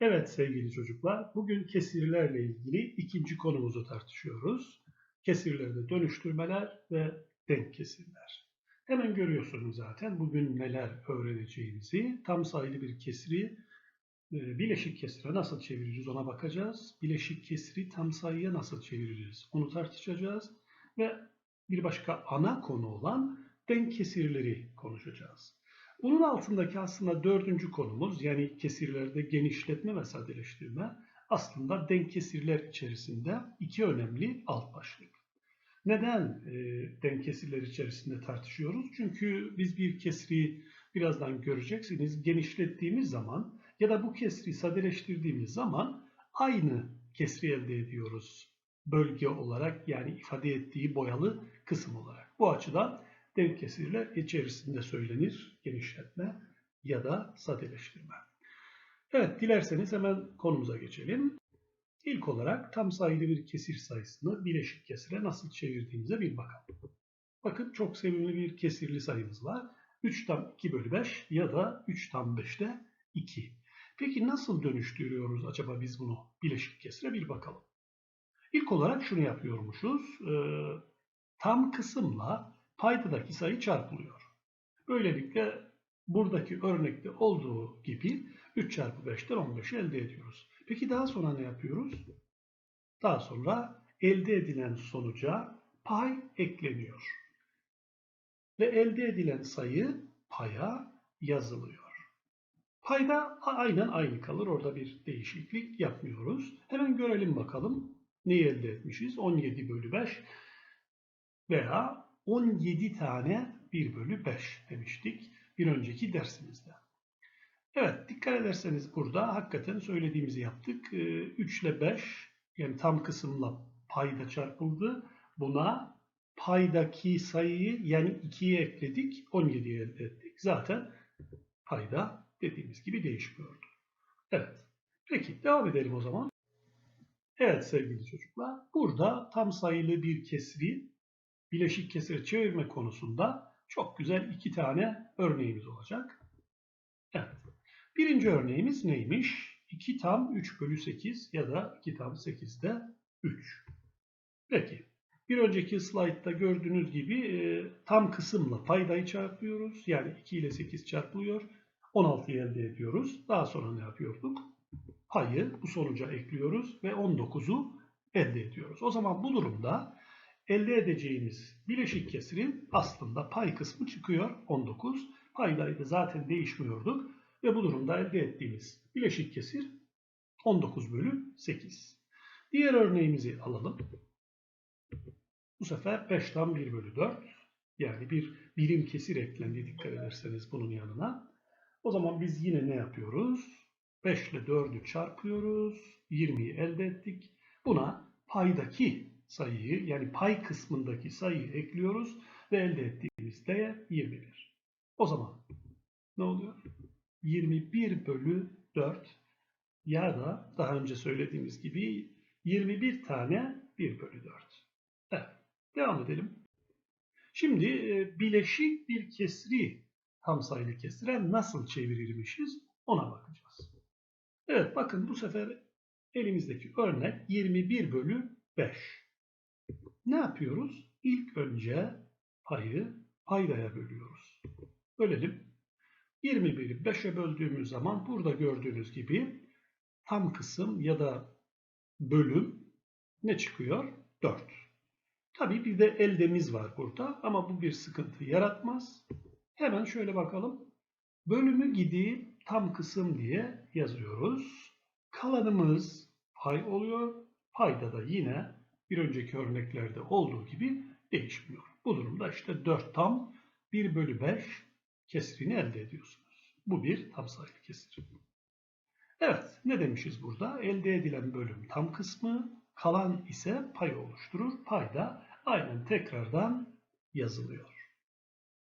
Evet sevgili çocuklar, bugün kesirlerle ilgili ikinci konumuzu tartışıyoruz. Kesirlerde dönüştürmeler ve denk kesirler. Hemen görüyorsunuz zaten bugün neler öğreneceğimizi. Tam sayılı bir kesiri e, bileşik kesire nasıl çevireceğiz ona bakacağız. Bileşik kesiri tam sayıya nasıl çevireceğiz onu tartışacağız. Ve bir başka ana konu olan denk kesirleri konuşacağız. Bunun altındaki aslında dördüncü konumuz yani kesirlerde genişletme ve sadeleştirme aslında denk kesirler içerisinde iki önemli alt başlık. Neden e, denk kesirler içerisinde tartışıyoruz? Çünkü biz bir kesri birazdan göreceksiniz genişlettiğimiz zaman ya da bu kesri sadeleştirdiğimiz zaman aynı kesri elde ediyoruz. Bölge olarak yani ifade ettiği boyalı kısım olarak. Bu açıdan denk kesirler içerisinde söylenir genişletme ya da sadeleştirme. Evet dilerseniz hemen konumuza geçelim. İlk olarak tam sayılı bir kesir sayısını bileşik kesire nasıl çevirdiğimize bir bakalım. Bakın çok sevimli bir kesirli sayımız var. 3 tam 2 bölü 5 ya da 3 tam 5'te 2. Peki nasıl dönüştürüyoruz acaba biz bunu bileşik kesire bir bakalım. İlk olarak şunu yapıyormuşuz. Ee, tam kısımla paydadaki sayı çarpılıyor. Böylelikle buradaki örnekte olduğu gibi 3 çarpı 5'ten 15'i elde ediyoruz. Peki daha sonra ne yapıyoruz? Daha sonra elde edilen sonuca pay ekleniyor. Ve elde edilen sayı paya yazılıyor. Payda aynen aynı kalır. Orada bir değişiklik yapmıyoruz. Hemen görelim bakalım. Neyi elde etmişiz? 17 bölü 5 veya 17 tane 1 bölü 5 demiştik bir önceki dersimizde. Evet dikkat ederseniz burada hakikaten söylediğimizi yaptık. 3 ee, ile 5 yani tam kısımla payda çarpıldı. Buna paydaki sayıyı yani 2'ye ekledik 17'ye elde ettik. Zaten payda dediğimiz gibi değişmiyordu. Evet. Peki devam edelim o zaman. Evet sevgili çocuklar. Burada tam sayılı bir kesri bileşik kesire çevirme konusunda çok güzel iki tane örneğimiz olacak. Evet. Birinci örneğimiz neymiş? 2 tam 3 bölü 8 ya da 2 tam 8'de 3. Peki. Bir önceki slaytta gördüğünüz gibi e, tam kısımla paydayı çarpıyoruz. Yani 2 ile 8 çarpılıyor. 16'yı elde ediyoruz. Daha sonra ne yapıyorduk? Payı bu sonuca ekliyoruz ve 19'u elde ediyoruz. O zaman bu durumda elde edeceğimiz bileşik kesirin aslında pay kısmı çıkıyor 19. Paydayı da zaten değişmiyorduk ve bu durumda elde ettiğimiz bileşik kesir 19 bölü 8. Diğer örneğimizi alalım. Bu sefer 5 tam 1 bölü 4 yani bir birim kesir eklendi dikkat ederseniz bunun yanına. O zaman biz yine ne yapıyoruz? 5 ile 4'ü çarpıyoruz. 20'yi elde ettik. Buna paydaki sayıyı yani pay kısmındaki sayıyı ekliyoruz ve elde ettiğimiz değer 21. O zaman ne oluyor? 21 bölü 4 ya da daha önce söylediğimiz gibi 21 tane 1 bölü 4. Evet, devam edelim. Şimdi e, bileşik bir kesri tam sayılı kesire nasıl çevirirmişiz ona bakacağız. Evet bakın bu sefer elimizdeki örnek 21 bölü 5. Ne yapıyoruz? İlk önce payı paydaya bölüyoruz. Bölelim. 21'i 5'e böldüğümüz zaman burada gördüğünüz gibi tam kısım ya da bölüm ne çıkıyor? 4. Tabii bir de eldemiz var burada ama bu bir sıkıntı yaratmaz. Hemen şöyle bakalım. Bölümü gidip tam kısım diye yazıyoruz. Kalanımız pay oluyor. Payda da yine bir önceki örneklerde olduğu gibi değişmiyor. Bu durumda işte 4 tam 1 bölü 5 kesirini elde ediyorsunuz. Bu bir tam sayılı kesir. Evet ne demişiz burada? Elde edilen bölüm tam kısmı, kalan ise pay oluşturur. Pay da aynen tekrardan yazılıyor.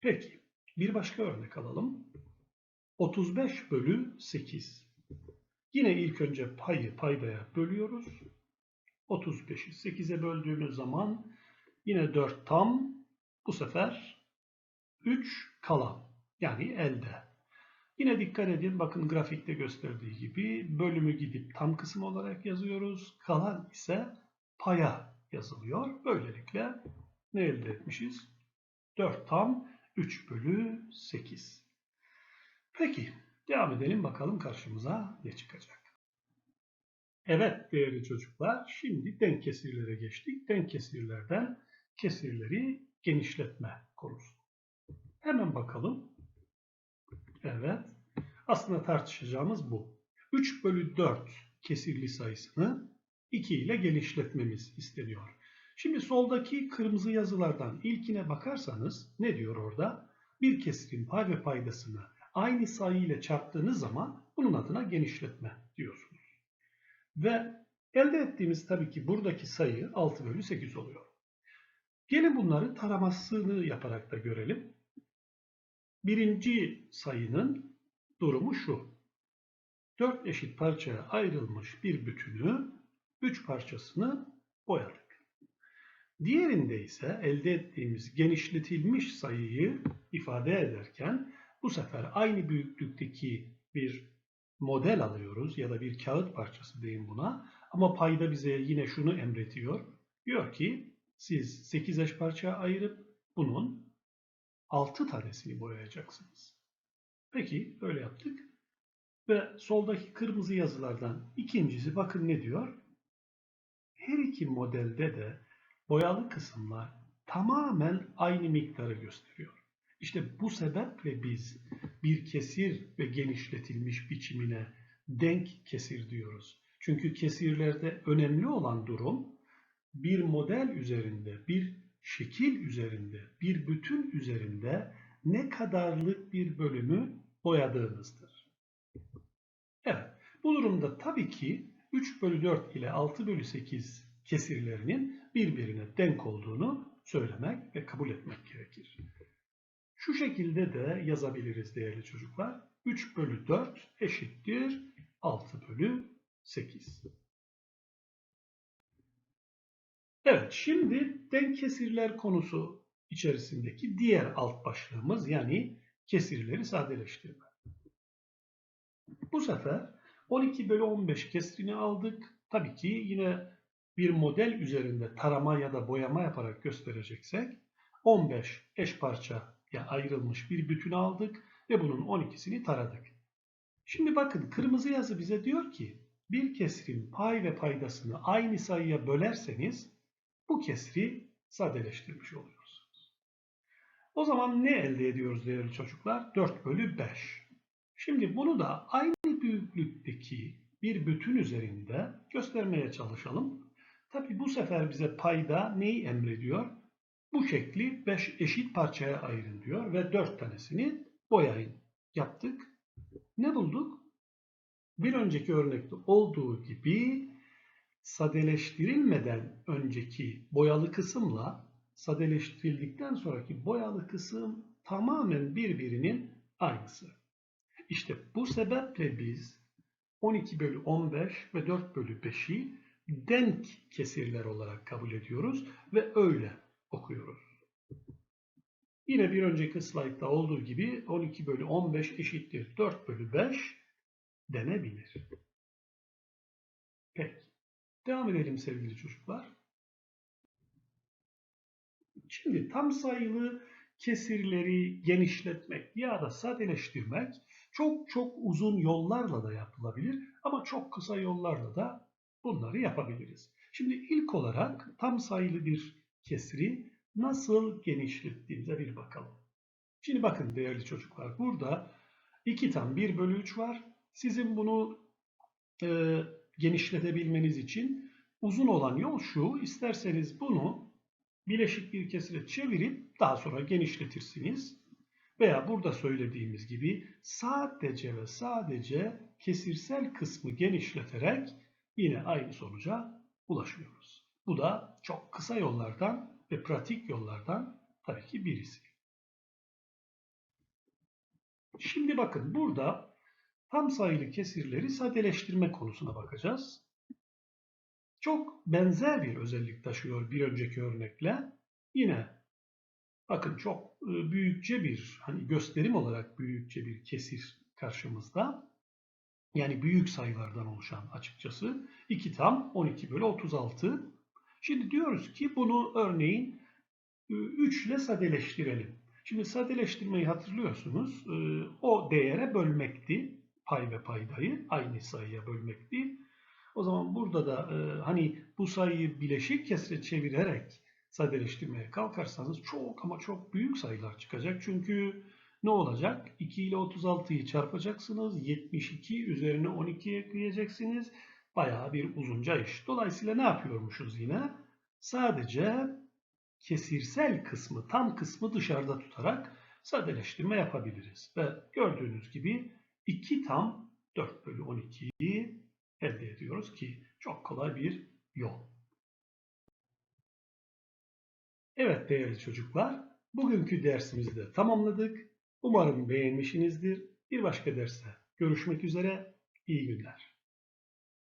Peki bir başka örnek alalım. 35 bölü 8. Yine ilk önce payı paydaya bölüyoruz. 35'i 8'e böldüğümüz zaman yine 4 tam bu sefer 3 kalan yani elde. Yine dikkat edin bakın grafikte gösterdiği gibi bölümü gidip tam kısım olarak yazıyoruz. Kalan ise paya yazılıyor. Böylelikle ne elde etmişiz? 4 tam 3 bölü 8. Peki devam edelim bakalım karşımıza ne çıkacak. Evet değerli çocuklar şimdi denk kesirlere geçtik. Denk kesirlerden kesirleri genişletme konusu. Hemen bakalım. Evet. Aslında tartışacağımız bu. 3 bölü 4 kesirli sayısını 2 ile genişletmemiz isteniyor. Şimdi soldaki kırmızı yazılardan ilkine bakarsanız ne diyor orada? Bir kesirin pay ve paydasını aynı sayı ile çarptığınız zaman bunun adına genişletme diyorsunuz. Ve elde ettiğimiz tabii ki buradaki sayı 6 bölü 8 oluyor. Gelin bunları taramasını yaparak da görelim. Birinci sayının durumu şu. 4 eşit parçaya ayrılmış bir bütünü 3 parçasını boyadık. Diğerinde ise elde ettiğimiz genişletilmiş sayıyı ifade ederken bu sefer aynı büyüklükteki bir model alıyoruz ya da bir kağıt parçası diyeyim buna. Ama payda bize yine şunu emretiyor. Diyor ki siz 8 eş parçaya ayırıp bunun 6 tanesini boyayacaksınız. Peki öyle yaptık. Ve soldaki kırmızı yazılardan ikincisi bakın ne diyor? Her iki modelde de boyalı kısımlar tamamen aynı miktarı gösteriyor. İşte bu sebeple biz bir kesir ve genişletilmiş biçimine denk kesir diyoruz. Çünkü kesirlerde önemli olan durum bir model üzerinde, bir şekil üzerinde, bir bütün üzerinde ne kadarlık bir bölümü boyadığınızdır. Evet, bu durumda tabii ki 3 bölü 4 ile 6 bölü 8 kesirlerinin birbirine denk olduğunu söylemek ve kabul etmek gerekir. Şu şekilde de yazabiliriz değerli çocuklar. 3 bölü 4 eşittir 6 bölü 8. Evet şimdi denk kesirler konusu içerisindeki diğer alt başlığımız yani kesirleri sadeleştirme. Bu sefer 12 bölü 15 kesirini aldık. Tabii ki yine bir model üzerinde tarama ya da boyama yaparak göstereceksek 15 eş parçaya ayrılmış bir bütün aldık ve bunun 12'sini taradık. Şimdi bakın kırmızı yazı bize diyor ki bir kesirin pay ve paydasını aynı sayıya bölerseniz bu kesri sadeleştirmiş oluyorsunuz. O zaman ne elde ediyoruz değerli çocuklar? 4 bölü 5. Şimdi bunu da aynı büyüklükteki bir bütün üzerinde göstermeye çalışalım. Tabi bu sefer bize payda neyi emrediyor? Bu şekli 5 eşit parçaya ayırın diyor ve 4 tanesini boyayın. Yaptık. Ne bulduk? Bir önceki örnekte olduğu gibi sadeleştirilmeden önceki boyalı kısımla sadeleştirildikten sonraki boyalı kısım tamamen birbirinin aynısı. İşte bu sebeple biz 12 bölü 15 ve 4 bölü 5'i denk kesirler olarak kabul ediyoruz ve öyle okuyoruz. Yine bir önceki slaytta olduğu gibi 12 bölü 15 eşittir 4 bölü 5 denebilir. Peki. Devam edelim sevgili çocuklar. Şimdi tam sayılı kesirleri genişletmek ya da sadeleştirmek çok çok uzun yollarla da yapılabilir ama çok kısa yollarla da bunları yapabiliriz. Şimdi ilk olarak tam sayılı bir kesri nasıl genişlettiğimize bir bakalım. Şimdi bakın değerli çocuklar burada 2 tam 1 bölü 3 var. Sizin bunu e, genişletebilmeniz için uzun olan yol şu. İsterseniz bunu bileşik bir kesire çevirip daha sonra genişletirsiniz. Veya burada söylediğimiz gibi sadece ve sadece kesirsel kısmı genişleterek yine aynı sonuca ulaşıyoruz. Bu da çok kısa yollardan ve pratik yollardan tabii ki birisi. Şimdi bakın burada tam sayılı kesirleri sadeleştirme konusuna bakacağız. Çok benzer bir özellik taşıyor bir önceki örnekle. Yine bakın çok e, büyükçe bir hani gösterim olarak büyükçe bir kesir karşımızda. Yani büyük sayılardan oluşan açıkçası. 2 tam 12 bölü 36. Şimdi diyoruz ki bunu örneğin 3 ile sadeleştirelim. Şimdi sadeleştirmeyi hatırlıyorsunuz. Ee, O değere bölmekti. Pay ve paydayı aynı sayıya bölmekti. O zaman burada da e, hani bu sayıyı bileşik kesre çevirerek sadeleştirmeye kalkarsanız çok ama çok büyük sayılar çıkacak. Çünkü ne olacak? 2 ile 36'yı çarpacaksınız. 72 üzerine 12 ekleyeceksiniz. Bayağı bir uzunca iş. Dolayısıyla ne yapıyormuşuz yine? Sadece kesirsel kısmı, tam kısmı dışarıda tutarak sadeleştirme yapabiliriz. Ve gördüğünüz gibi 2 tam 4 bölü 12'yi elde ediyoruz ki çok kolay bir yol. Evet değerli çocuklar, bugünkü dersimizi de tamamladık. Umarım beğenmişsinizdir. Bir başka derste görüşmek üzere. İyi günler.